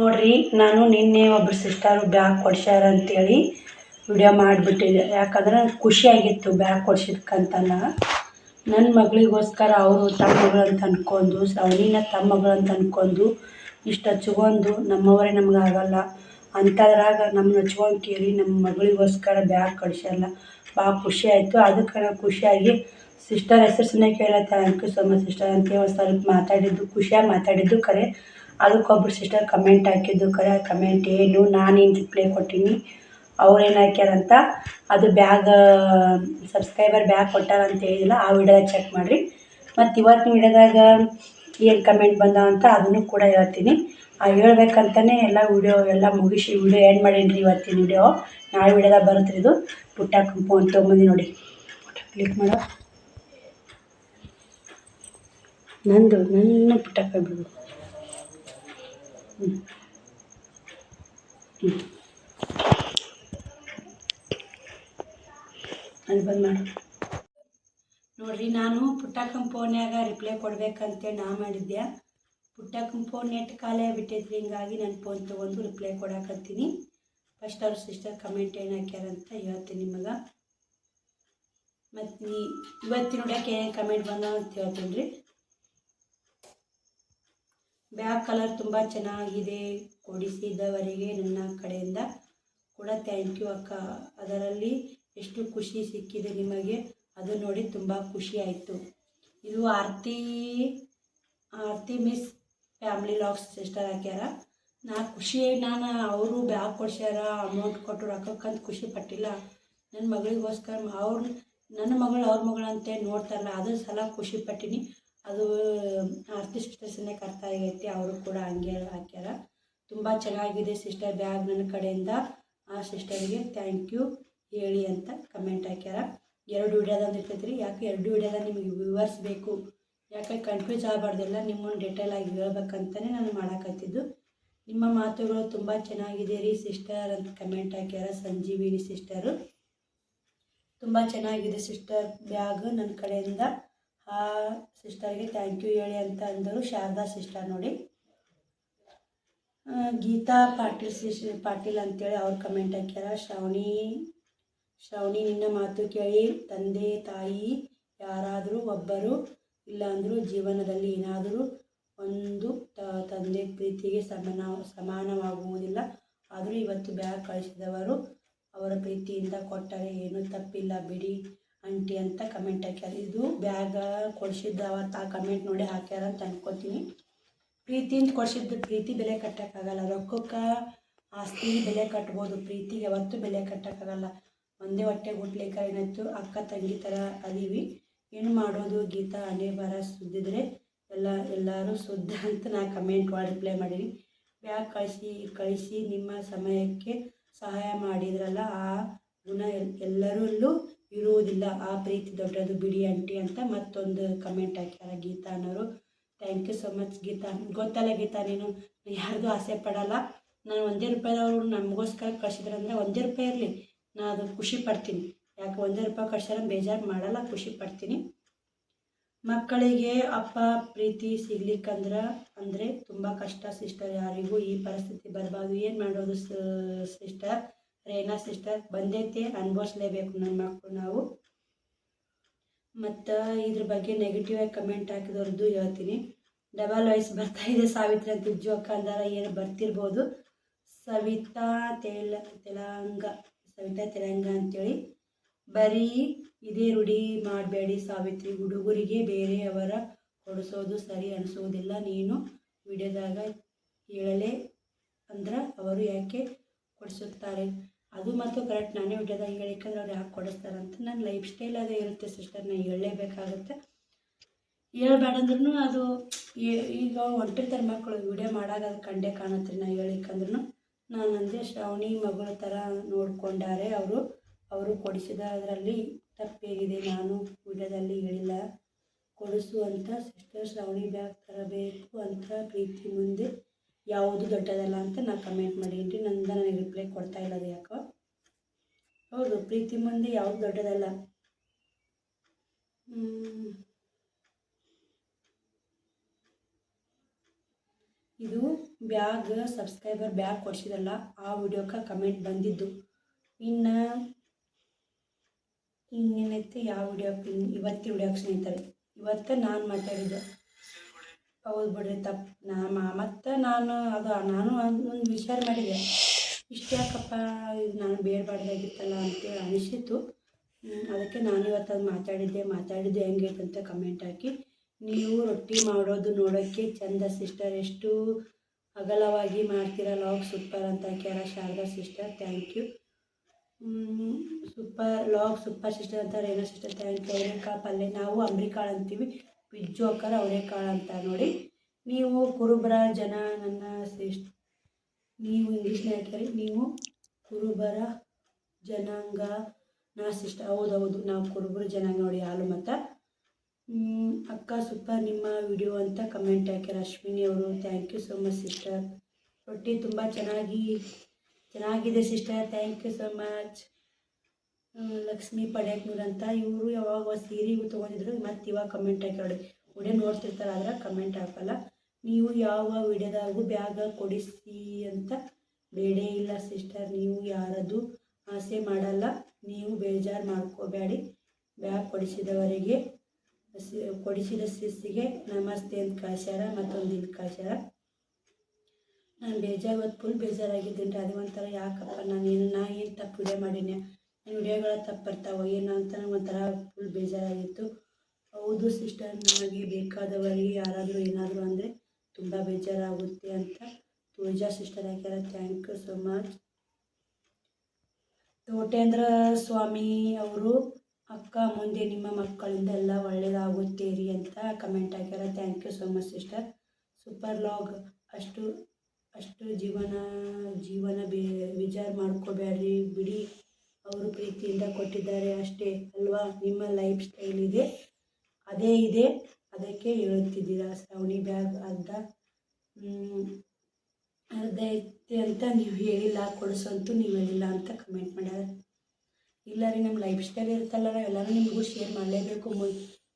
ನೋಡ್ರಿ, ನಾನು ನಿನ್ನೆ ಒಬ್ರು ಸಿಸ್ಟರು ಬ್ಯಾಗ್ ಕೊಡ್ಸ್ಯಾರ ಅಂತೇಳಿ ವಿಡಿಯೋ ಮಾಡಿಬಿಟ್ಟಿದ್ದೆ. ಯಾಕಂದ್ರೆ ಖುಷಿ ಖುಷಿಯಾಗಿತ್ತು ಬ್ಯಾಗ್ ಕೊಡ್ಸಿದ್ಕಂತನ. ನನ್ನ ಮಗಳಿಗೋಸ್ಕರ ಅವರು ತಮ್ಮಗಳಂತ ಅನ್ಕೊಂಡು, ಸವನಿನ ತಮ್ಮ ಮಗಳು ಅಂತ ಅನ್ಕೊಂಡು ಇಷ್ಟು ಹಚ್ಕೊಂಡು ನಮ್ಮವರೇ ನಮ್ಗೆ ಆಗಲ್ಲ. ಅಂಥದ್ರಾಗ ನಮ್ಮನ್ನ ಹಚ್ಕೊಂಡು ಕೇಳಿ ನಮ್ಮ ಮಗಳಿಗೋಸ್ಕರ ಬ್ಯಾಗ್ ಕಳ್ಸಲ್ಲ ಭಾಳ ಖುಷಿ ಆಯಿತು. ಅದಕ್ಕೆ ಖುಷಿಯಾಗಿ ಸಿಸ್ಟರ್ ಹೆಸರು ಸುಮ್ಮನೆ ಕೇಳ ಥ್ಯಾಂಕ್ ಯು ಸಿಸ್ಟರ್ ಅಂತ ಒಂದು ಸ್ವಲ್ಪ ಮಾತಾಡಿದ್ದು, ಖುಷಿಯಾಗಿ ಮಾತಾಡಿದ್ದು ಕರೆ. ಅದಕ್ಕೊಬ್ರು ಸಿಸ್ಟರ್ ಕಮೆಂಟ್ ಹಾಕಿದ್ದು ಕರೆ ಕಮೆಂಟ್ ಏನು, ನಾನು ಏನು ರಿಪ್ಲೈ ಕೊಟ್ಟೀನಿ ಏನು ಹಾಕ್ಯಾರಂತ ಅದು ಬ್ಯಾಗ್ ಸಬ್ಸ್ಕ್ರೈಬರ್ ಬ್ಯಾಗ್ ಕೊಟ್ಟಾರ ಅಂತ ಹೇಳಿಲ್ಲ ಆ ವಿಡಿಯೋ ಚೆಕ್ ಮಾಡಿರಿ. ಮತ್ತು ಇವತ್ತಿನ ವಿಡಿಯೋದಾಗ ಏನು ಕಮೆಂಟ್ ಬಂದ ಅಂತ ಅದನ್ನು ಕೂಡ ಹೇಳ್ತೀನಿ. ಆ ಹೇಳ್ಬೇಕಂತಲೇ ಎಲ್ಲ ವಿಡಿಯೋ ಎಲ್ಲ ಮುಗಿಸಿ ವಿಡಿಯೋ ಏನು ಮಾಡೀನಿ ಇವತ್ತಿನ ವಿಡಿಯೋ. ನಾಳೆ ವಿಡಿಯೋದಾಗ ಬರುತ್ತೆ ಇದು. ಪುಟ್ಟ ಕಂಪು ಅಂತ ತೊಗೊಂಬಂದು ನೋಡಿ. ಕ್ಲಿಕ್ ಮಾಡೋ. ನಂದು, ನನ್ನ ಪುಟ್ಟ ಬಿಡು. ಹ್ಞೂ ಹ್ಞೂ ಅಲ್ಲಿ ಬಂದು ಮಾಡು. ನೋಡ್ರಿ, ನಾನು ಪುಟ್ಟಕ್ಕನ ಫೋನ್ಯಾಗ ರಿಪ್ಲೈ ಕೊಡ್ಬೇಕಂತೇಳಿ ನಾ ಮಾಡಿದ್ದೆ. ಪುಟ್ಟಕ್ಕನ ಫೋನ್ ನೆಟ್ ಖಾಲಿ ಬಿಟ್ಟಿದ್ರಿ ಹಿಂಗಾಗಿ ನನ್ನ ಫೋನ್ ತೊಗೊಂಡು ರಿಪ್ಲೈ ಕೊಡಾಕತ್ತೀನಿ. ಫಸ್ಟ್ ಅವ್ರ ಸಿಸ್ಟರ್ ಕಮೆಂಟ್ ಏನು ಹಾಕ್ಯಾರಂತ ಹೇಳ್ತೀನಿ ನಿಮಗೆ. ಮತ್ತು ನೀ ಇವತ್ತಿನ ನೋಡೋಕೆ ಏನು ಕಮೆಂಟ್ ಬಂದಾವ ಅಂತ ಹೇಳ್ತೀನಿ ರೀ. ಬ್ಯಾಗ್ ಕಲರ್ ತುಂಬ ಚೆನ್ನಾಗಿದೆ. ಕೊಡಿಸಿದವರಿಗೆ ನನ್ನ ಕಡೆಯಿಂದ ಕೂಡ ಥ್ಯಾಂಕ್ ಯು ಅಕ್ಕ. ಅದರಲ್ಲಿ ಎಷ್ಟು ಖುಷಿ ಸಿಕ್ಕಿದೆ ನಿಮಗೆ. ಅದು ನೋಡಿ ತುಂಬ ಖುಷಿ ಆಯಿತು. ಇದು Aarti Aarti miss family vlogs sister ಹಾಕ್ಯಾರ. ನಾ ಖುಷಿ, ನಾನು ಅವರು ಬ್ಯಾಗ್ ಕೊಡ್ಸ್ಯಾರ ಅಮೌಂಟ್ ಕೊಟ್ಟು ರೊಕ್ಕಕ್ಕಂತ ಖುಷಿ ಪಟ್ಟಿಲ್ಲ. ನನ್ನ ಮಗಳಿಗೋಸ್ಕರ ಅವ್ರು, ನನ್ನ ಮಗಳು ಅವ್ರ ಮಗಳಂತೆ ನೋಡ್ತಾರಲ್ಲ, ಅದ್ರ ಸಲ ಖುಷಿ ಪಟ್ಟಿನಿ. ಅದು ಆರತಿ ಪರ್ಸನ್ನೇ ಕರ್ತಾ ಆಗೈತಿ ಅವರು ಕೂಡ ಹಂಗೆ ಹಾಕ್ಯಾರ. ತುಂಬ ಚೆನ್ನಾಗಿದೆ ಸಿಸ್ಟರ್ ಬ್ಯಾಗ್ ನನ್ನ ಕಡೆಯಿಂದ. ಆ ಸಿಸ್ಟರ್ಗೆ ಥ್ಯಾಂಕ್ ಯು ಹೇಳಿ ಅಂತ ಕಮೆಂಟ್ ಹಾಕ್ಯಾರ. ಎರಡು ವಿಡಿಯೋದಾಗ ಇರ್ತೈತೆ ರೀ ಯಾಕೆ ಎರಡು ವಿಡಿಯೋದಾಗ ನಿಮಗೆ ವ್ಯೂವರ್ಸ್ ಬೇಕು ಯಾಕೆ ಕನ್ಫ್ಯೂಸ್ ಆಗಬಾರ್ದೆಲ್ಲ ನಿಮ್ಮನ್ನು ಡೀಟೇಲ್ ಆಗಿ ಹೇಳ್ಬೇಕಂತಲೇ ನಾನು ಮಾಡಾಕತ್ತಿದ್ದು. ನಿಮ್ಮ ಮಾತುಗಳು ತುಂಬ ಚೆನ್ನಾಗಿದೆ ರೀ ಸಿಸ್ಟರ್ ಅಂತ ಕಮೆಂಟ್ ಹಾಕ್ಯಾರ ಸಂಜೀವಿನಿ ಸಿಸ್ಟರು ತುಂಬ ಚೆನ್ನಾಗಿದೆ ಸಿಸ್ಟರ್ ಬ್ಯಾಗ್ ನನ್ನ ಕಡೆಯಿಂದ. ಆ ಸಿಸ್ಟರ್ಗೆ ಥ್ಯಾಂಕ್ ಯು ಹೇಳಿ ಅಂತ ಅಂದರು ಶಾರದಾ ಸಿಸ್ಟರ್ ನೋಡಿ. ಗೀತಾ ಪಾಟೀಲ್ ಸಿಸ್, ಪಾಟೀಲ್ ಅಂತೇಳಿ ಅವ್ರು ಕಮೆಂಟ್ ಹಾಕ್ಯಾರ, ಶ್ರಾವಣಿ ಶ್ರಾವಣಿ ನಿನ್ನ ಮಾತು ಕೇಳಿ, ತಂದೆ, ತಾಯಿ ಯಾರಾದರೂ ಒಬ್ಬರು ಇಲ್ಲಾಂದರೂ ಜೀವನದಲ್ಲಿ ಏನಾದರೂ ಒಂದು ತಂದೆ ಪ್ರೀತಿಗೆ ಸಮಾನ, ಸಮಾನವಾಗುವುದಿಲ್ಲ. ಆದರೂ ಇವತ್ತು ಬ್ಯಾಗ್ ಕಳಿಸಿದವರು ಅವರ ಪ್ರೀತಿಯಿಂದ ಕೊಟ್ಟರೆ ಏನೂ ತಪ್ಪಿಲ್ಲ ಬಿಡಿ. ಆಂಟಿ ಅಂತ ಕಮೆಂಟ್ ಹಾಕ್ಯಾರ. ಇದು ಬ್ಯಾಗ ಕೊಡಿಸಿದ್ದ ಅವತ್ತು ಆ ಕಮೆಂಟ್ ನೋಡಿ ಹಾಕ್ಯಾರ ಅಂತ ಅನ್ಕೋತೀನಿ. ಪ್ರೀತಿಯಿಂದ ಕೊಡಿಸಿದ್ದು ಪ್ರೀತಿ ಬೆಲೆ ಕಟ್ಟೋಕ್ಕಾಗಲ್ಲ. ರೊಕ್ಕಕ್ಕೆ ಆಸ್ತಿ ಬೆಲೆ ಕಟ್ಬೋದು. ಪ್ರೀತಿಗೆ ಯಾವತ್ತೂ ಬೆಲೆ ಕಟ್ಟೋಕ್ಕಾಗಲ್ಲ. ಒಂದೇ ಹೊಟ್ಟೆ ಗುಟ್ಲಿಕ್ಕೆ ಏನಾಯ್ತು? ಅಕ್ಕ ತಂಗಿ ಥರ ಅದೀವಿ ಏನು ಮಾಡೋದು ಗೀತಾ ಹಣೆ ಬರ ಸುದ್ದಿದ್ರೆ ಎಲ್ಲ ಎಲ್ಲರೂ ಸುದ್ದ ಅಂತ ನಾ ಕಮೆಂಟ್ ಮಾಡಿ ರಿಪ್ಲೈ ಮಾಡೀನಿ. ಬ್ಯಾಗ್ ಕಳಿಸಿ ಕಳಿಸಿ ನಿಮ್ಮ ಸಮಯಕ್ಕೆ ಸಹಾಯ ಮಾಡಿದ್ರಲ್ಲ ಆ ಗುಣ ಎಲ್ಲರಲ್ಲೂ ಇರುವುದಿಲ್ಲ. ಆ ಪ್ರೀತಿ ದೊಡ್ಡದು ಬಿಡಿ ಆಂಟಿ ಅಂತ ಮತ್ತೊಂದು ಕಮೆಂಟ್ ಹಾಕ್ಯಾರ ಗೀತಾ ಅನ್ನೋರು. Thank you so much Geeta. ಗೊತ್ತಲ್ಲ ಗೀತಾ, ನೀನು ಯಾರಿಗೂ ಆಸೆ ಪಡಲ್ಲ. ನಾನು ಒಂದೇ ರೂಪಾಯಿದವರು, ನಮಗೋಸ್ಕರ ಕಳ್ಸಿದ್ರಂದ್ರೆ ಒಂದೇ ರೂಪಾಯಿ ಇರಲಿ. ನಾನು ಅದು ಖುಷಿ ಪಡ್ತೀನಿ. ಯಾಕೆ ಒಂದೇ ರೂಪಾಯಿ ಕಳ್ಸ್ಯಾರ ಬೇಜಾರು ಮಾಡಲ್ಲ, ಖುಷಿ ಪಡ್ತೀನಿ. ಮಕ್ಕಳಿಗೆ ಅಪ್ಪ ಪ್ರೀತಿ ಸಿಗ್ಲಿಕ್ಕಂದ್ರೆ ಅಂದರೆ ತುಂಬ ಕಷ್ಟ ಸಿಸ್ಟರ್. ಯಾರಿಗೂ ಈ ಪರಿಸ್ಥಿತಿ ಬರಬಾರ್ದು. ಏನು ಮಾಡೋದು ಸಿಸ್ಟರ್? ರೇನಾ ಸಿಸ್ಟರ್, ಬಂದೈತೆ, ಅನುಭವಿಸ್ಲೇಬೇಕು ನನ್ನ ಮಕ್ಕಳು ನಾವು. ಮತ್ತು ಇದ್ರ ಬಗ್ಗೆ ನೆಗೆಟಿವ್ ಆಗಿ ಕಮೆಂಟ್ ಹಾಕಿದವ್ರದ್ದು ಹೇಳ್ತೀನಿ. ಡಬಲ್ ವಾಯ್ಸ್ ಬರ್ತಾ ಇದೆ ಸಾವಿತ್ರಿ ಅಂತ ಜೋಕ ಅಂದಾರ, ಏನು ಬರ್ತಿರ್ಬೋದು. ಸವಿತಾ ತೆಲ, ತೆಲಂಗ, ಸವಿತಾ ತೆಲಂಗ ಅಂತೇಳಿ. ಬರೀ ಇದೇ ರೂಢಿ ಮಾಡಬೇಡಿ ಸಾವಿತ್ರಿ, ಹುಡುಗರಿಗೆ ಬೇರೆಯವರ ಕೊಡಿಸೋದು ಸರಿ ಅನಿಸೋದಿಲ್ಲ. ನೀನು ವಿಡಿಯೋದಾಗ ಹೇಳಲೇ ಅಂದ್ರೆ ಅವರು ಯಾಕೆ ಕೊಡಿಸುತ್ತಾರೆ? ಅದು ಮತ್ತು ಕರೆಕ್ಟ್ ನಾನೇ ವಿಡಿಯೋದಾಗ ಹೇಳಿಕಂದ್ರೆ ಅವ್ರು ಯಾಕೆ ಕೊಡಿಸ್ತಾರಂತ. ನನ್ನ ಲೈಫ್ ಸ್ಟೈಲ್ ಅದೇ ಇರುತ್ತೆ ಸಿಸ್ಟರ್ ನಾನು ಹೇಳಲೇಬೇಕಾಗುತ್ತೆ. ಹೇಳ್ಬೇಡಂದ್ರೂ ಅದು ಈಗ ಈಗ ಹೊಂಟಿರ್ತಾರೆ ಮಕ್ಕಳು ವಿಡಿಯೋ ಮಾಡಾಗ ಅದು ಕಂಡೇ ಕಾಣತ್ರಿ ನಾ ಹೇಳಿಕಂದ್ರೂ ನಾನು ಅಂದೆ ಶ್ರಾವಣಿ ಮಗಳ ಥರ ನೋಡಿಕೊಂಡಾರೆ ಅವರು. ಅವರು ಕೊಡಿಸಿದ ಅದರಲ್ಲಿ ತಪ್ಪೇಗಿದೆ ನಾನು ವಿಡಿಯೋದಲ್ಲಿ ಹೇಳಿಲ್ಲ. ಕೊಡಿಸು ಅಂತ ಸಿಸ್ಟರ್ ಶ್ರಾವಣಿ ಬ್ಯಾಗ್ ತರಬೇಕು ಅಂತ ಪ್ರೀತಿ ಮುಂದೆ ಯಾವುದು ದೊಡ್ಡದಲ್ಲ ಅಂತ ನಾನು ಕಮೆಂಟ್ ಮಾಡೀನಿ ನಂದ ನನಗೆ ರಿಪ್ಲೈ ಕೊಡ್ತಾ ಇಲ್ಲ ಅದು ಯಾಕೋ? ಹೌದು, ಪ್ರೀತಿ ಮುಂದೆ ಯಾವುದು ದೊಡ್ಡದಲ್ಲ? ಇದು ಬ್ಯಾಗ್ ಸಬ್ಸ್ಕ್ರೈಬರ್ ಬ್ಯಾಗ್ ಕೊಡಿಸಿದಲ್ಲ, ಆ ವಿಡಿಯೋಕ್ಕೆ ಕಮೆಂಟ್ ಬಂದಿದ್ದು. ಇನ್ನು ಇನ್ನೇನೈತೆ? ಯಾವ ವಿಡಿಯೋಕ್ಕೆ ಇವತ್ತಿನ ವಿಡಿಯೋಕ್ಕೆ ಸ್ನೇಹಿತರೆ, ಇವತ್ತು ನಾನು ಮಾತಾಡಿದ್ದು. ಹೌದು ಬಿಡ್ರಿ ತಪ್ಪು ನಾ ಮತ್ತು ನಾನು ಅದು, ನಾನು ಒಂದು ವಿಚಾರ ಮಾಡಿದೆ. ಇಷ್ಟು ಯಾಕಪ್ಪ ಇದು ನಾನು ಬೇಡಬಾರ್ದಾಗಿತ್ತಲ್ಲ ಅಂತೇಳಿ ಅನಿಸಿತು ಅದಕ್ಕೆ ನಾನು ಇವತ್ತು ಅದು ಮಾತಾಡಿದ್ದೆ ಮಾತಾಡಿದ್ದೆ ಹೆಂಗೆ ಅಂತ ಕಮೆಂಟ್ ಹಾಕಿ. ನೀವು ರೊಟ್ಟಿ ಮಾಡೋದು ನೋಡೋಕ್ಕೆ ಚಂದ ಸಿಸ್ಟರ್ ಎಷ್ಟು ಅಗಲವಾಗಿ ಮಾಡ್ತೀರ ಲಾಗ್ ಸೂಪರ್ ಅಂತ ಹಾಕ್ಯಾರ Sharada sister thank you super vlog super sister ಅಂತ ರೇಣು ಸಿಸ್ಟರ್ ಥ್ಯಾಂಕ್ ಯು ಅವರೇಕಾಳು ಪಲ್ಲೆ ನಾವು ಅಂಬ್ರಿಕಾಳು ಅಂತೀವಿ. ಪಿಜ್ಜು ಅವರೇ ಅವರೇಕಾಳು ಅಂತ ನೋಡಿ. ನೀವು ಕುರುಬರ ಜನ, ನನ್ನ ಶ್ರೇಷ್ಠ, ನೀವು ಇಂಗ್ಲೀಷ್ನ ಹೇಳ್ತಾರೆ, ನೀವು ಕುರುಬರ ಜನಾಂಗ, ನಾ ಶ್ರೇಷ್ಠ. ಹೌದೌದು ಹೌದು ನಾವು ಕುರುಬರ ಜನಾಂಗ ನೋಡಿ ಹಾಲು ಮತ್ತು. ಅಕ್ಕ ಸೂಪರ್ ನಿಮ್ಮ ವಿಡಿಯೋ ಅಂತ ಕಮೆಂಟ್ ಹಾಕ್ಯಾರ ಅಶ್ವಿನಿ ಅವರು. Thank you so much sister ರೊಟ್ಟಿ ತುಂಬ ಚೆನ್ನಾಗಿ, ಚೆನ್ನಾಗಿದೆ sister thank you so much Lakshmi Padyaknur ಅಂತ ಇವರು ಯಾವಾಗ ಸೀರೆ ತೊಗೊಂಡಿದ್ರು, ಮತ್ತು ಇವಾಗ ಕಮೆಂಟ್ ಹಾಕಿ ವಿಡಿಯೋ ನೋಡ್ತಿರ್ತಾರೆ, ಆದ್ರೆ ಕಮೆಂಟ್ ಹಾಕಲ್ಲ. ನೀವು ಯಾವ ವಿಡಿಯೋದಾಗೂ ಬ್ಯಾಗ ಕೊಡಿಸಿ ಅಂತ ಬೇಡೇ ಇಲ್ಲ ಸಿಸ್ಟರ್ ನೀವು ಯಾರದು ಆಸೆ ಮಾಡಲ್ಲ. ನೀವು ಬೇಜಾರು ಮಾಡ್ಕೋಬೇಡಿ ಬ್ಯಾಗ್ ಕೊಡಿಸಿದವರಿಗೆ ಕೊಡಿಸಿದ ಸಿಸ್ಸಿಗೆ ನಮಸ್ತೆ ಅಂತ ಕಳ್ಸ್ಯಾರ ಮತ್ತೊಂದು ಇದು ಕಳ್ಸ್ಯಾರ ನಾನು ಬೇಜಾರು ಇವತ್ತು ಫುಲ್ ಬೇಜಾರಾಗಿದ್ದೀನಿ. ರೀ ಅದೇ ಒಂಥರ ಯಾಕಪ್ಪ ನಾನು ಏನು ನಾ ಏನು ತಪ್ಪು ವಿಡಿಯೋ ಮಾಡೀನಿ? ವಿಡಿಯೋಗಳ ತಪ್ಪು ಬರ್ತಾವ ಏನು ಅಂತ ಒಂಥರ ಫುಲ್ ಬೇಜಾರಾಗಿತ್ತು. ಹೌದು ಸಿಸ್ಟರ್ ನಮಗೆ ಬೇಕಾದವರಿಗೆ ಯಾರಾದರೂ ಏನಾದರೂ ಅಂದರೆ ತುಂಬ ಬೇಜಾರಾಗುತ್ತೆ ಅಂತ ತುಳಜಾ ಸಿಸ್ಟರ್ ಹಾಕ್ಯಾರ. Thank you so much Thotendra Swami ಅವರು, ಅಕ್ಕ, ಮುಂದೆ ನಿಮ್ಮ ಮಕ್ಕಳಿಂದ ಎಲ್ಲ ಒಳ್ಳೇದಾಗುತ್ತೆ ರೀ ಅಂತ ಕಮೆಂಟ್ ಹಾಕ್ಯಾರ. Thank you so much sister super vlog ಅಷ್ಟು ಅಷ್ಟು ಜೀವನ ಜೀವನ ಬೇಜಾರು ಮಾಡ್ಕೋಬೇಡ್ರಿ ಬಿಡಿ. ಅವರು ಪ್ರೀತಿಯಿಂದ ಕೊಟ್ಟಿದ್ದಾರೆ ಅಷ್ಟೇ ಅಲ್ವಾ? ನಿಮ್ಮ ಲೈಫ್ ಸ್ಟೈಲ್ ಇದೆ. ಅದೇ ಇದೆ. ಅದಕ್ಕೆ ಹೇಳುತ್ತಿದ್ದೀರಾ? ಶ್ರಾವಣಿ ಬ್ಯಾಗ್ ಅರ್ಧ ಅರ್ಧ ಐತೆ ಅಂತ ನೀವು ಹೇಳಿಲ್ಲ, ಕೊಡಿಸಂತೂ ನೀವು ಹೇಳಿಲ್ಲ ಅಂತ ಕಮೆಂಟ್ ಮಾಡ್ಯಾರ ಇಲ್ಲ ರೀ, ನಮ್ಮ ಲೈಫ್ ಸ್ಟೈಲ್ ಇರುತ್ತಲ್ಲ ಎಲ್ಲರೂ ನಿಮಗೂ ಶೇರ್ ಮಾಡಲೇಬೇಕು. ಮು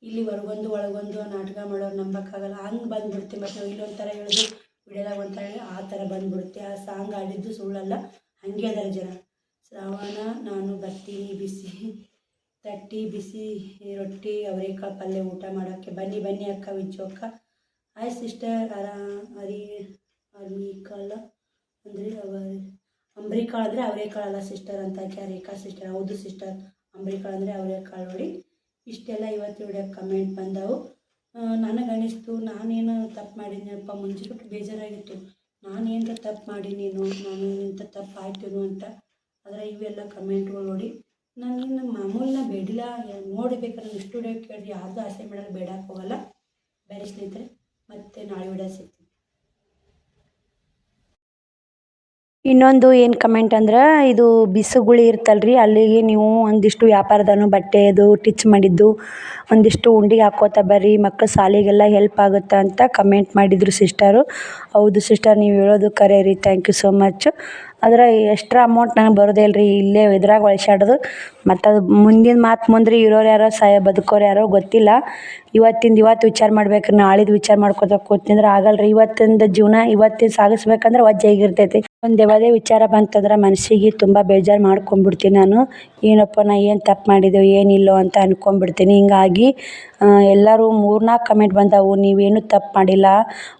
ಇಲ್ಲಿ ಹೊರಗೊಂದು ಒಳಗೊಂದು ನಾಟಕ ಮಾಡೋರು ನಂಬಕ್ಕಾಗಲ್ಲ. ಹಂಗೆ ಬಂದ್ಬಿಡುತ್ತೆ ಮತ್ತು ನಾವು ಇಲ್ಲೊಂಥರ ಹೇಳಿದ್ರು ವಿಡಿಯೋದಾಗ ಒಂಥರ ಆ ಥರ ಬಂದ್ಬಿಡುತ್ತೆ. ಆ ಸಾಂಗ್ ಆಡಿದ್ದು ಸುಳ್ಳಲ್ಲ. ಹಾಗೆ ಅದರ ಜನ. ಶ್ರಾವಣ ನಾನು ಬರ್ತೀನಿ, ಬಿಸಿ, ತಟ್ಟಿ, ಬಿಸಿ, ರೊಟ್ಟಿ, ಅವರೇಕಾಳು ಪಲ್ಯ ಊಟ ಮಾಡೋಕ್ಕೆ ಬನ್ನಿ ಬನ್ನಿ ಅಕ್ಕ ವಿಜ್ಜು ಅಕ್ಕ ಸಿಸ್ಟರ್ ಅರ, ಅರಿ ಅರ್ಮಿಕಾಲ ಅಂದರೆ ಅವ, ಅಂಬ್ರಿಕಾಳು ಅಂದರೆ ಅವರೇಕಾಳಲ್ಲ ಸಿಸ್ಟರ್ ಅಂತ ರೇಖಾ ಸಿಸ್ಟರ್ ಹೌದು ಸಿಸ್ಟರ್ ಅಂಬ್ರಿಕಾಳು ಅಂದರೆ ಅವರೇಕಾಳು ನೋಡಿ. ಇಷ್ಟೆಲ್ಲ ಇವತ್ತು ವಿಡಿಯೋ ಕಮೆಂಟ್ ಬಂದವು. ನನಗೆ ಅನಿಸ್ತು, ನಾನೇನು ತಪ್ಪು ಮಾಡಿದ್ನಪ್ಪ ಮುಂಚೆ ಬೇಜಾರಾಗಿತ್ತು. ನಾನೇನು ತಪ್ಪು ಮಾಡೀನೇನು ನಾನು ಇಂಥ ತಪ್ಪು ಆಯ್ತೇನು ಅಂತ. ಆದರೆ ಇವೆಲ್ಲ ಕಮೆಂಟ್ಗಳು ನೋಡಿ ನನ್ನ ಮಾಮೂಲಿನ ಬೇಡಿಲ್ಲ ನಾನು ಇಷ್ಟು ಡೇಟ್ ಕೇಳಿದ್ರೆ ಯಾರ್ದು ಆಸೆ ಮಾಡಲ್ಲ ಬೇಡಕ್ಕೆ ಹೋಗಲ್ಲ ಬೇರೆ ಸ್ನೇಹಿತರೆ, ಮತ್ತೆ ನಾಳೆ ವಿಡಿಯೋ ಸಿಗ್ತೀನಿ. ಇನ್ನೊಂದು ಏನು ಕಮೆಂಟ್ ಅಂದ್ರೆ, ಇದು ಬಿಸುಗುಳಿ ಇರ್ತಲ್ರಿ, ಅಲ್ಲಿಗೆ ನೀವು ಒಂದಿಷ್ಟು ವ್ಯಾಪಾರದನು ಬಟ್ಟೆದು ಟಿಚ್ ಮಾಡಿದ್ದು, ಒಂದಿಷ್ಟು ಉಂಡಿಗೆ ಹಾಕ್ಕೋತ ಬರ್ರಿ, ಮಕ್ಳು ಶಾಲೆಗೆಲ್ಲ ಹೆಲ್ಪ್ ಆಗುತ್ತೆ ಅಂತ ಕಮೆಂಟ್ ಮಾಡಿದರು ಸಿಸ್ಟರು ಹೌದು ಸಿಸ್ಟರ್ ನೀವು ಹೇಳೋದು ಕರೆ ರೀ ಥ್ಯಾಂಕ್ ಯು ಸೋ ಮಚ್ ಆದ್ರೆ ಎಕ್ಸ್ಟ್ರಾ ಅಮೌಂಟ್ ನನಗೆ ಬರೋದೇ ರೀ ಇಲ್ಲೇ ಇದ್ರಾಗ ಒಳಸಾಡೋದು. ಮತ್ತು ಅದು ಮುಂದಿನ ಮಾತು ಮುಂದ್ರಿ ಇರೋರು ಯಾರೋ, ಸಾಯ ಬದುಕೋರು ಯಾರೋ ಗೊತ್ತಿಲ್ಲ. ಇವತ್ತಿಂದ ಇವತ್ತು ವಿಚಾರ ಮಾಡ್ಬೇಕು ನಾಳಿದ್ದು ವಿಚಾರ ಮಾಡ್ಕೋತ ಕೂತಿಂದ್ರೆ ಆಗಲ್ಲ ರೀ ಇವತ್ತಿಂದ ಜೀವನ ಇವತ್ತಿನ ಸಾಗಿಸ್ಬೇಕಂದ್ರೆ ವಜ್ಜೆ ಆಗಿರ್ತೈತಿ. ಒಂದು ಯಾವುದೇ ವಿಚಾರ ಬಂತಂದ್ರೆ ಮನಸ್ಸಿಗೆ ತುಂಬ ಬೇಜಾರು ಮಾಡ್ಕೊಂಬಿಡ್ತೀನಿ ನಾನು. ಏನಪ್ಪ, ನಾ ಏನು ತಪ್ಪು ಮಾಡಿದೆವು ಏನಿಲ್ಲೋ ಅಂತ ಅನ್ಕೊಂಬಿಡ್ತೀನಿ. ಹಿಂಗಾಗಿ ಎಲ್ಲರೂ ಮೂರ್ನಾಲ್ಕು ಕಮೆಂಟ್ ಬಂದವು, ನೀವೇನು ತಪ್ಪು ಮಾಡಿಲ್ಲ.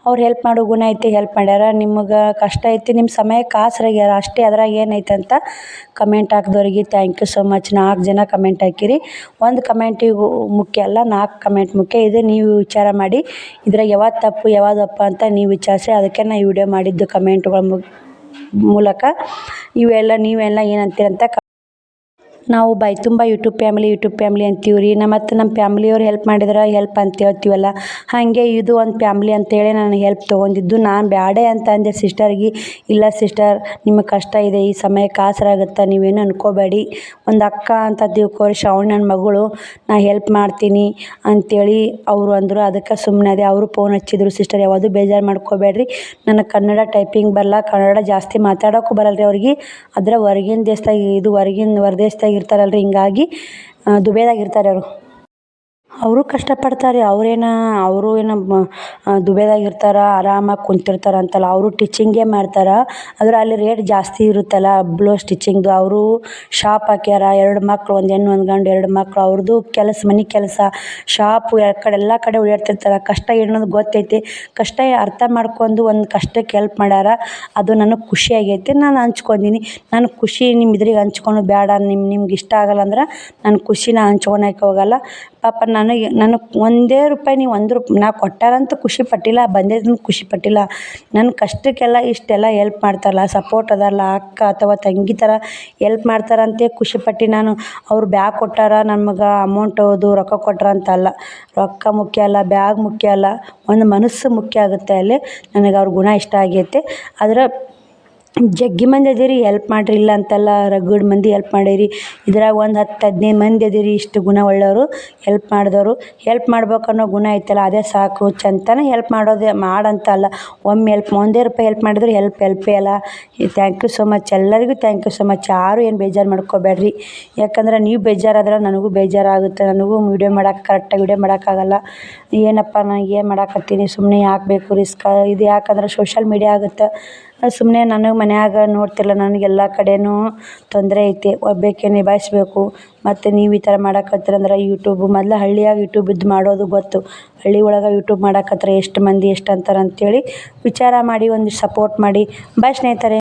ಅವ್ರು ಹೆಲ್ಪ್ ಮಾಡೋ ಗುಣ ಐತಿ ಹೆಲ್ಪ್ ಮಾಡ್ಯಾರ. ನಿಮಗೆ ಕಷ್ಟ ಐತಿ ನಿಮ್ಮ ಸಮಯಕ್ಕೆ ಆಸರಾಗ್ಯಾರ ಅಷ್ಟೇ ಅದ್ರಾಗ ಏನೈತೆ ಅಂತ ಕಮೆಂಟ್ ಹಾಕಿದವ್ರಿಗೆ ಥ್ಯಾಂಕ್ ಯು ಸೋ ಮಚ್ ನಾಲ್ಕು ಜನ ಕಮೆಂಟ್ ಹಾಕಿರಿ. ಒಂದು ಕಮೆಂಟಿಗೂ ಮುಖ್ಯ ಅಲ್ಲ ನಾಲ್ಕು ಕಮೆಂಟ್ ಮುಖ್ಯ. ಇದು ನೀವು ವಿಚಾರ ಮಾಡಿ, ಇದ್ರಾಗ ಯಾವ್ದು ತಪ್ಪು ಯಾವ್ದಪ್ಪ ಅಂತ ನೀವು ವಿಚಾರಿಸಿ, ಅದಕ್ಕೆ ನಾ ಈ ವಿಡಿಯೋ ಮಾಡಿದ್ದು ಕಮೆಂಟ್ಗಳ ಮು ಮೂಲಕ ಇವೆಲ್ಲ ನೀವೆಲ್ಲ ಏನಂತೀರಂತ ನಾವು ಬೈ ತುಂಬ ಯೂಟ್ಯೂಬ್ ಫ್ಯಾಮಿಲಿ ಯೂಟ್ಯೂಬ್ ಫ್ಯಾಮಿಲಿ ಅಂತೀವಿ ರೀ. ನಮ್ಮ ಮತ್ತು ನಮ್ಮ ಫ್ಯಾಮ್ಲಿಯವ್ರು ಹೆಲ್ಪ್ ಮಾಡಿದ್ರೆ, ಹೆಲ್ಪ್ ಅಂತ ಹೇಳ್ತೀವಲ್ಲ. ಹಾಗೆ ಇದು ಒಂದು ಫ್ಯಾಮ್ಲಿ ಅಂತೇಳಿ ನಾನು ಹೆಲ್ಪ್ ತೊಗೊಂಡಿದ್ದು. ನಾನು ಬ್ಯಾಡೆ ಅಂತ ಅಂದೆ ಸಿಸ್ಟರ್ಗೆ ಇಲ್ಲ ಸಿಸ್ಟರ್, ನಿಮಗೆ ಕಷ್ಟ ಇದೆ, ಈ ಸಮಯಕ್ಕೆ ಕಾಸರಾಗುತ್ತೆ ನೀವೇನು ಅನ್ಕೋಬೇಡಿ. ಒಂದು ಅಕ್ಕ ಅಂತ ತಿಳ್ಕೊರಿ ಶ್ರಾವಣ ನನ್ನ ಮಗಳು, ನಾ ಹೆಲ್ಪ್ ಮಾಡ್ತೀನಿ ಅಂಥೇಳಿ ಅವರು ಅಂದರು. ಅದಕ್ಕೆ ಸುಮ್ಮನೆ ಅದೇ ಅವರು ಫೋನ್ ಹಚ್ಚಿದ್ರು. ಸಿಸ್ಟರ್, ಯಾವುದು ಬೇಜಾರು ಮಾಡ್ಕೋಬೇಡ್ರಿ. ನನಗೆ ಕನ್ನಡ ಟೈಪಿಂಗ್ ಬರಲ್ಲ. ಕನ್ನಡ ಜಾಸ್ತಿ ಮಾತಾಡೋಕ್ಕೂ ಬರಲ್ಲ ರೀ ಅವ್ರಿಗೆ. ಅದರ ಹೊರಗಿನ ದೇಶದಾಗ, ಇದು ಹೊರಗಿನ ಹೊರ ದೇಶ್ದಾಗ ಇರ್ತಾರಲ್ಲ ರೀ ಹಿಂಗಾಗಿ ದುಬೈದಾಗ ಇರ್ತಾರೆ ಅವರು. ಅವರು ಕಷ್ಟಪಡ್ತಾರೆ ಅವ್ರೇನು ಅವರು ಏನು ದುಬೈದಾಗ ಇರ್ತಾರೆ ಆರಾಮಾಗಿ ಕುಂತಿರ್ತಾರೆ ಅಂತಲ್ಲ, ಅವರು ಟೀಚಿಂಗೇ ಮಾಡ್ತಾರೆ. ಆದ್ರೆ ಅಲ್ಲಿ ರೇಟ್ ಜಾಸ್ತಿ ಇರುತ್ತಲ್ಲ ಬ್ಲೌಸ್ ಸ್ಟಿಚಿಂಗ್ದು ಅವರು ಶಾಪ್ ಹಾಕ್ಯಾರ, ಎರಡು ಮಕ್ಳು, ಒಂದು ಹೆಣ್ಣು, ಒಂದು ಗಂಡು, ಎರಡು ಮಕ್ಳು ಅವ್ರದ್ದು ಕೆಲಸ, ಮನೆ ಕೆಲಸ ಶಾಪು ಆ ಕಡೆ, ಎಲ್ಲ ಕಡೆ ಓಡಾಡ್ತಿರ್ತಾರೆ ಕಷ್ಟ ಏನನ್ನೋದು ಗೊತ್ತೈತಿ. ಕಷ್ಟ ಅರ್ಥ ಮಾಡ್ಕೊಂಡು ಒಂದು ಕಷ್ಟಕ್ಕೆ ಹೆಲ್ಪ್ ಮಾಡ್ಯಾರ. ಅದು ನನಗೆ ಖುಷಿ ಆಗೈತಿ, ನಾನು ಹಂಚ್ಕೊಂಡೀನಿ ನನ್ನ ಖುಷಿ ನಿಮ್ಮ ಇದ್ರಿಗೆ ಹಂಚ್ಕೊಳೋದು ಬೇಡ ನಿಮ್ಮ ನಿಮ್ಗೆ ಇಷ್ಟ ಆಗಲ್ಲ ಅಂದ್ರೆ ನನ್ನ ಖುಷಿನ ಹಂಚ್ಕೊಳಕ್ಕೆ ಹೋಗಲ್ಲ. ಪಾಪ ನನಗೆ ನನಗೆ ಒಂದೇ ರೂಪಾಯಿ ನೀವು ಒಂದು ರೂಪಾಯಿ ನಾ ಕೊಟ್ಟಾರಂತ ಖುಷಿ ಪಟ್ಟಿಲ್ಲ, ಬಂದಿದ್ದನ್ನು ಖುಷಿ ಪಟ್ಟಿಲ್ಲ. ನನ್ನ ಕಷ್ಟಕ್ಕೆಲ್ಲ ಇಷ್ಟೆಲ್ಲ ಎಲ್ಪ್ ಮಾಡ್ತಾರಲ್ಲ ಸಪೋರ್ಟ್ ಅದಾರಲ್ಲ, ಅಕ್ಕ ಅಥವಾ ತಂಗಿ ಥರ ಎಲ್ಪ್ ಮಾಡ್ತಾರಂತೆ ಖುಷಿ ಪಟ್ಟು ನಾನು. ಅವ್ರು ಬ್ಯಾಗ್ ಕೊಟ್ಟಾರ ನಮಗೆ ಅಮೌಂಟ್ ಅದು ರೊಕ್ಕ ಕೊಟ್ಟರ ಅಂತಲ್ಲ ರೊಕ್ಕ ಮುಖ್ಯ ಅಲ್ಲ ಬ್ಯಾಗ್ ಮುಖ್ಯ ಅಲ್ಲ, ಒಂದು ಮನಸ್ಸು ಮುಖ್ಯ ಆಗುತ್ತೆ ಅಲ್ಲಿ. ನನಗೆ ಅವ್ರ ಗುಣ ಇಷ್ಟ ಆಗೈತೆ. ಆದ್ರೆ ಜಗ್ಗಿ ಮಂದಿ ಅದೀರಿ ಎಲ್ಪ್ ಮಾಡಿರಿ, ಇಲ್ಲ ಅಂತಲ್ಲ ರಗಡ್ ಮಂದಿ ಎಲ್ಪ್ ಮಾಡೀರಿ. ಇದ್ರಾಗ ಒಂದು ಹತ್ತು ಹದಿನೈದು ಮಂದಿ ಅದೀರಿ, ಇಷ್ಟು ಗುಣ ಒಳ್ಳೆಯವರು ಹೆಲ್ಪ್ ಮಾಡಿದವರು. ಹೆಲ್ಪ್ ಮಾಡ್ಬೇಕು ಅನ್ನೋ ಗುಣ ಐತಲ್ಲ, ಅದೇ ಸಾಕು ಚಂತನ ಹೆಲ್ಪ್ ಮಾಡೋದೇ ಮಾಡಂತ ಅಲ್ಲ ಒಮ್ಮೆ ಎಲ್ಪ್ ಒಂದೇ ರೂಪಾಯಿ ಹೆಲ್ಪ್ ಮಾಡಿದ್ರೆ ಹೆಲ್ಪ್ ಹೆಲ್ಪ್ ಅಲ್ಲ. ಥ್ಯಾಂಕ್ ಯು ಸೊ ಮಚ್ ಎಲ್ಲರಿಗೂ ಥ್ಯಾಂಕ್ ಯು ಸೊ ಮಚ್ ಯಾರು ಏನು ಬೇಜಾರು ಮಾಡ್ಕೋಬೇಡ್ರಿ. ಯಾಕಂದ್ರೆ ನೀವು ಬೇಜಾರಾದ್ರೆ ನನಗೂ ಬೇಜಾರಾಗುತ್ತೆ, ನನಗೂ ವೀಡಿಯೋ ಮಾಡೋಕೆ ಕರೆಕ್ಟಾಗಿ ವೀಡಿಯೋ ಮಾಡೋಕ್ಕಾಗಲ್ಲ ಏನಪ್ಪ ನಾ ಏನು ಮಾಡಕತ್ತೀನಿ ಸುಮ್ಮನೆ ಯಾಕೆ ಬೇಕು ರಿಸ್ಕ್ ಇದು ಯಾಕಂದ್ರೆ ಸೋಷಲ್ ಮೀಡಿಯಾ ಆಗುತ್ತೆ. ಸುಮ್ಮನೆ ನನಗೆ ಮನ್ಯಾಗ ನೋಡ್ತಿಲ್ಲ, ನನಗೆ ಎಲ್ಲ ಕಡೆಯೂ ತೊಂದರೆ ಐತೆ, ಒಬ್ಬಾಕೆ ನಿಭಾಯಿಸ್ಬೇಕು. ಮತ್ತು ನೀವು ಈ ಥರ ಮಾಡಕತ್ತೀರಂದ್ರೆ ಯೂಟ್ಯೂಬ್ ಮೊದ್ಲು ಹಳ್ಳಿಯಾಗ ಯೂಟ್ಯೂಬ್ ಇದ್ದು ಮಾಡೋದು ಗೊತ್ತು. ಹಳ್ಳಿ ಒಳಗೆ ಯೂಟ್ಯೂಬ್ ಮಾಡಕತ್ರೆ ಎಷ್ಟು ಮಂದಿ ಎಷ್ಟು ಅಂತಾರೆ ಅಂತೇಳಿ ವಿಚಾರ ಮಾಡಿ, ಒಂದು ಸಪೋರ್ಟ್ ಮಾಡಿ. ಬಾಯ್ ಸ್ನೇಹಿತರೆ.